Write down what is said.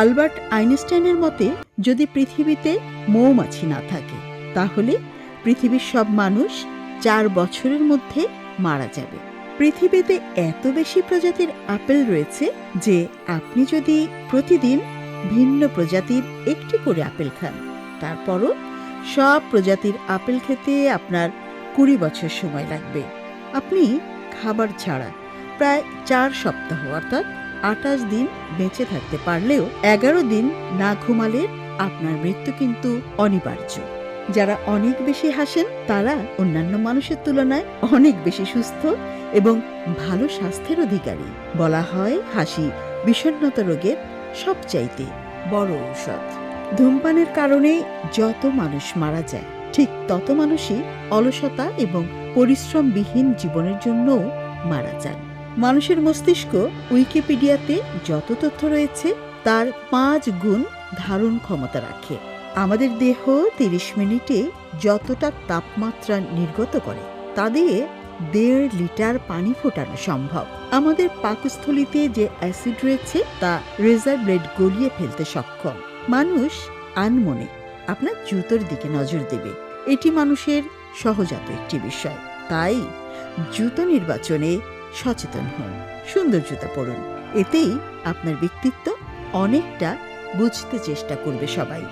Albert আইনস্টাইনের মতে, যদি পৃথিবীতে মৌমাছি না থাকে, তাহলে পৃথিবীর সব মানুষ চার বছরের মধ্যে মারা যাবে। পৃথিবীতে এত বেশি প্রজাতির আপেল রয়েছে যে, আপনি যদি প্রতিদিন ভিন্ন প্রজাতির একটি করে আপেল খান, তারপরও সব প্রজাতির আপেল খেতে আপনার কুড়ি বছর সময় লাগবে। আপনি খাবার ছাড়া প্রায় চার সপ্তাহ, অর্থাৎ আটাশ দিন বেঁচে থাকতে পারলেও এগারো দিন না ঘুমালে আপনার মৃত্যু কিন্তু অনিবার্য। যারা অনেক বেশি হাসেন, তারা অন্যান্য মানুষের তুলনায় অনেক বেশি সুস্থ এবং ভালো স্বাস্থ্যের অধিকারী। বলা হয়, হাসি বিষণ্ণতা রোগের সবচাইতে বড় ঔষধ। ধূমপানের কারণে যত মানুষ মারা যায়, ঠিক তত মানুষই অলসতা এবং পরিশ্রমবিহীন জীবনের জন্যও মারা যান। মানুষের মস্তিষ্ক উইকিপিডিয়াতে যত তথ্য রয়েছে, তার পাঁচ গুণ ধারণ ক্ষমতা রাখে। আমাদের দেহ তিরিশ মিনিটে যতটা তাপমাত্রা নির্গত করে, তা দিয়ে দেড় লিটার পানি ফোটানো সম্ভব। আমাদের পাকস্থলিতে যে অ্যাসিড রয়েছে, তা রেজার ব্লেড গলিয়ে ফেলতে সক্ষম। মানুষ আনমনে আপনার জুতোর দিকে নজর দেবে। এটি মানুষের সহজাত একটি বিষয়। তাই জুতো নির্বাচনে সচেতন হন সুন্দর জুতা পরুন এতেই আপনার ব্যক্তিত্ব অনেকটা বুঝতে চেষ্টা করবে সবাই।